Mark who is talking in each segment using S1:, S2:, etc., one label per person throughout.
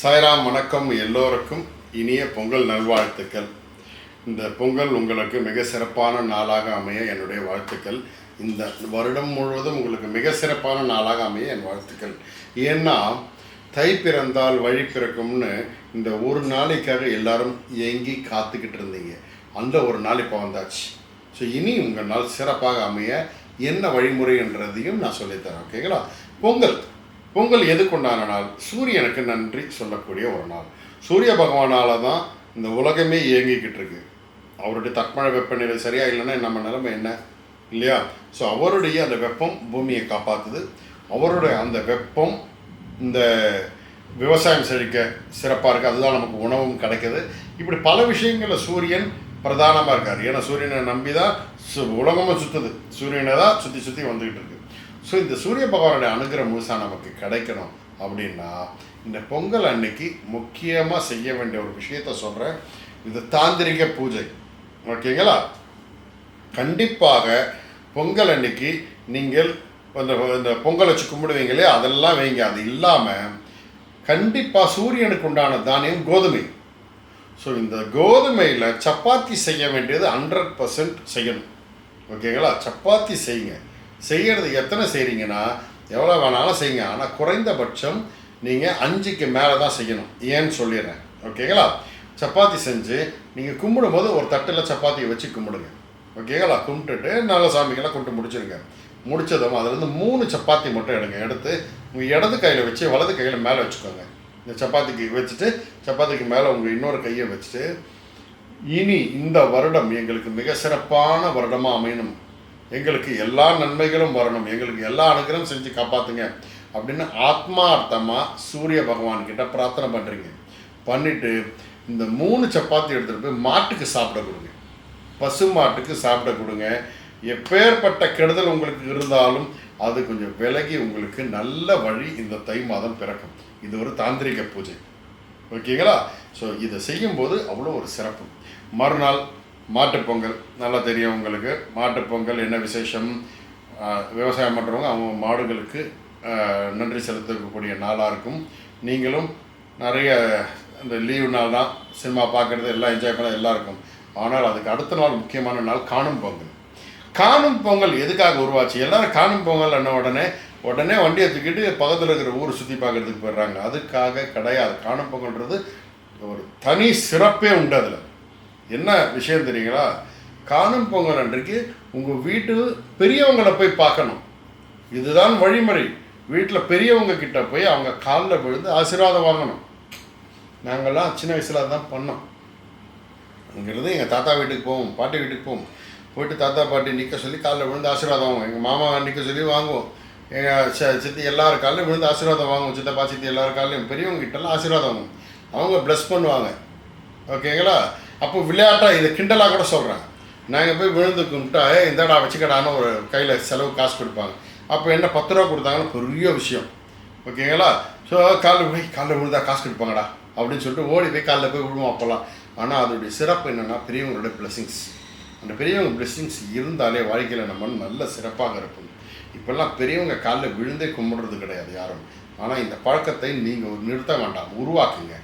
S1: சாய்ராம் வணக்கம் எல்லோருக்கும் இனிய பொங்கல் நல்வாழ்த்துக்கள். இந்த பொங்கல் உங்களுக்கு மிக சிறப்பான நாளாக அமைய என்னுடைய வாழ்த்துக்கள். இந்த வருடம் முழுவதும் உங்களுக்கு மிக சிறப்பான நாளாக அமைய என் வாழ்த்துக்கள். ஏன்னா தை பிறந்தால் வழி பிறக்கும்னு இந்த ஒரு நாளைக்காக எல்லாரும் ஏங்கி காத்துக்கிட்டு இருந்தீங்க. அந்த ஒரு நாள் இப்போ வந்தாச்சு. ஸோ இனி உங்கள் நாள் சிறப்பாக அமைய என்ன வழிமுறைன்றதையும் நான் சொல்லித்தரேன் ஓகேங்களா பொங்கல். பொங்கல் எது நாள் சூரியனுக்கு நன்றி சொல்லக்கூடிய ஒரு நாள். சூரிய பகவானால் தான் இந்த உலகமே இயங்கிக்கிட்டு இருக்கு அவருடைய தட்பமழை வெப்பநிலை சரியாக இல்லைன்னா நம்ம நிலைமை என்ன? இல்லையா? ஸோ அவருடைய அந்த வெப்பம் பூமியை காப்பாற்றுது அவருடைய அந்த வெப்பம் இந்த விவசாயம் செழிக்க சிறப்பாக இருக்குது அதுதான் நமக்கு உணவும் கிடைக்கிது. இப்படி பல விஷயங்களில் சூரியன் பிரதானமாக இருக்கார். ஏன்னா சூரியனை நம்பி தான் சு- உலகமும் சுற்றுது சூரியனை தான் சுற்றி சுற்றி வந்துக்கிட்டு இருக்கு ஸோ இந்த சூரிய பகவானுடைய அனுகிரகம் முழுசாக நமக்கு கிடைக்கணும் அப்படின்னா இந்த பொங்கல் அன்னைக்கு முக்கியமாக செய்ய வேண்டிய ஒரு விஷயத்த சொல்கிறேன் இது தாந்திரிக பூஜை. ஓகேங்களா? கண்டிப்பாக பொங்கல் அன்னைக்கு நீங்கள் அந்த இந்த பொங்கல் வச்சு கும்பிடுவீங்க இல்லையா? அதெல்லாம் வைங்க. அது இல்லாமல் கண்டிப்பாக சூரியனுக்கு உண்டான தானியம் கோதுமை. ஸோ இந்த கோதுமையில் சப்பாத்தி செய்ய வேண்டியது ஹண்ட்ரட் பர்சன்ட் செய்யணும். ஓகேங்களா? சப்பாத்தி செய்யுங்க. செய்கிறது எத்தனை செய்கிறீங்கன்னா எவ்வளோ வேணாலும் செய்யுங்க. ஆனால் குறைந்தபட்சம் நீங்கள் அஞ்சுக்கு மேலே தான் செய்யணும். ஏன்னு சொல்லிடுறேன். ஓகேங்களா? சப்பாத்தி செஞ்சு நீங்கள் கும்பிடும்போது ஒரு தட்டில் சப்பாத்தியை வச்சு கும்பிடுங்க. ஓகேங்களா? கும்பிட்டுட்டு நல்ல சாமிக்கெல்லாம் கும்பிட்டு முடிச்சிருங்க. முடிச்சதும் அதுலேருந்து மூணு சப்பாத்தி மட்டும் எடுங்க. எடுத்து உங்கள் இடது கையில் வச்சு வலது கையில் மேலே வச்சுக்கோங்க. இந்த சப்பாத்திக்கு வச்சுட்டு சப்பாத்திக்கு மேலே உங்கள் இன்னொரு கையை வச்சுட்டு இனி இந்த வருடம் எங்களுக்கு மிக சிறப்பான வருடமாக அமையணும். எங்களுக்கு எல்லா நன்மைகளும் வரணும். எங்களுக்கு எல்லா அனுகிரகம் செஞ்சு காப்பாற்றுங்க அப்படின்னு ஆத்மார்த்தமாக சூரிய பகவான் கிட்ட பிரார்த்தனை பண்ணுறீங்க பண்ணிட்டு இந்த மூணு சப்பாத்தி எடுத்துகிட்டு போய் மாட்டுக்கு சாப்பிட கொடுங்க. பசு மாட்டுக்கு சாப்பிட கொடுங்க. எப்பேற்பட்ட கெடுதல் உங்களுக்கு இருந்தாலும் அது கொஞ்சம் விலகி உங்களுக்கு நல்ல வழி இந்த தை மாதம் பிறக்கும். இது ஒரு தாந்திரிக பூஜை. ஓகேங்களா? ஸோ இதை செய்யும்போது அவ்வளோ ஒரு சிறப்பு. மறுநாள் மாட்டுப் பொங்கல் நல்லா தெரியும் உங்களுக்கு. மாட்டுப்பொங்கல் என்ன விசேஷம்? விவசாயம் பண்ணுறவங்க அவங்க மாடுகளுக்கு நன்றி செலுத்தக்கூடிய நாளாக இருக்கும். நீங்களும் நிறைய இந்த லீவு நாள் தான் சினிமா பார்க்குறது எல்லாம் என்ஜாய் பண்ண எல்லாம் இருக்கும். ஆனால் அதுக்கு அடுத்த நாள் முக்கியமான நாள் காணும் பொங்கல். காணும் பொங்கல் எதுக்காக உருவாச்சு? எல்லோரும் காணும் பொங்கல் என்ன உடனே உடனே வண்டியை தூக்கிட்டு பக்கத்தில் இருக்கிற ஊர் சுற்றி பார்க்குறதுக்கு போயிடுறாங்க. அதுக்காக கிடையாது. காணும் பொங்கல்ன்றது ஒரு தனி சிறப்பே உண்டு அதில். என்ன விஷயம் தெரியுங்களா? காணும் பொங்கல் அன்றைக்கு உங்கள் வீட்டு பெரியவங்களை போய் பார்க்கணும். இதுதான் வழிமுறை. வீட்டில் பெரியவங்க கிட்ட போய் அவங்க காலில் விழுந்து ஆசீர்வாதம் வாங்கணும். நாங்கள்லாம் சின்ன வயசில் தான் பண்ணோம். அங்கேருந்து எங்கள் தாத்தா வீட்டுக்கு போவோம் பாட்டி வீட்டுக்கு போவோம். போயிட்டு தாத்தா பாட்டி நிற்க சொல்லி காலில் விழுந்து ஆசீர்வாதம் வாங்குவோம். எங்கள் மாமா நிற்க சொல்லி வாங்குவோம். எங்கள் ச சித்தி எல்லார் காலையும் விழுந்து ஆசீர்வாதம் வாங்குவோம். சித்தப்பா சித்தி எல்லார் காலையும் பெரியவங்க கிட்டலாம் ஆசீர்வாதம் வாங்குவோம். அவங்க ப்ளஸ் பண்ணுவாங்க. ஓகேங்களா? அப்போ விளையாட்டாக இதை கிண்டலாக கூட சொல்கிறேன் நாங்கள் போய் விழுந்து கும்பிட்டா இந்தாடா வச்சுக்கடான்னு ஒரு கையில் செலவு காசு கொடுப்பாங்க. அப்போ என்ன பத்து ரூபா கொடுத்தாங்கன்னு பெரிய விஷயம். ஓகேங்களா? ஸோ காலில் போய் காலில் விழுந்தா காசு கொடுப்பாங்கடா. அப்படின்னு சொல்லிட்டு ஓடி போய் காலில் போய் விழுவோம் அப்போல்லாம் ஆனால் அதோடைய சிறப்பு என்னென்னா பெரியவங்களோட பிளெஸிங்ஸ் அந்த பெரியவங்க பிளெஸிங்ஸ் இருந்தாலே வாழ்க்கையில் நம்ம நல்ல சிறப்பாக இருக்கும். இப்போல்லாம் பெரியவங்க காலில் விழுந்தே கும்பிடுறது கிடையாது யாரும். ஆனால் இந்த பழக்கத்தை நீங்கள் நிறுத்த வேண்டாம். உருவாக்குங்க.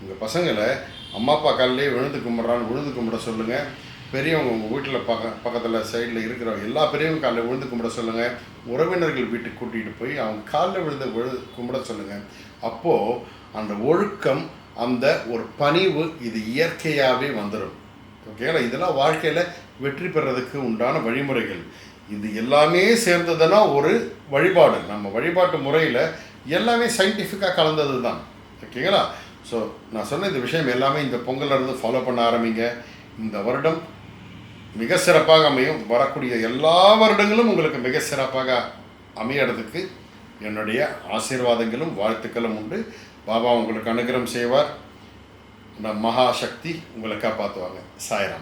S1: உங்கள் பசங்களை அம்மா அப்பா காலையிலே விழுந்து கும்பிட்றான்னு விழுந்து கும்பிட சொல்லுங்கள் பெரியவங்க உங்கள் வீட்டில் பக்க பக்கத்தில் சைடில் இருக்கிற எல்லா பெரியவங்க காலில் விழுந்து கும்பிட சொல்லுங்கள் உறவினர்கள் வீட்டுக்கு கூட்டிகிட்டு போய் அவங்க காலில் விழுந்து விழு கும்பிட சொல்லுங்கள் அப்போது அந்த ஒழுக்கம் அந்த ஒரு பணிவு இது இயற்கையாகவே வந்துடும் ஓகேங்களா இதெல்லாம் வாழ்க்கையில் வெற்றி பெறதுக்கு உண்டான வழிமுறைகள். இது எல்லாமே சேர்ந்ததுன்னா ஒரு வழிபாடு. நம்ம வழிபாட்டு முறையில் எல்லாமே சயின்டிஃபிக்காக கலந்தது தான் ஓகேங்களா ஸோ நான் சொன்ன இந்த விஷயம் எல்லாமே இந்த பொங்கலில் இருந்து ஃபாலோ பண்ண ஆரம்பிங்க. இந்த வருடம் மிக சிறப்பாக அமையும். வரக்கூடிய எல்லா வருடங்களும் உங்களுக்கு மிக சிறப்பாக அமையறதுக்கு என்னுடைய ஆசீர்வாதங்களும் வாழ்த்துக்களும் உண்டு. பாபா உங்களுக்கு அனுகிரகம் செய்வார். நம் மகாசக்தி உங்களை காப்பாற்றுவாங்க சாய்ராம்.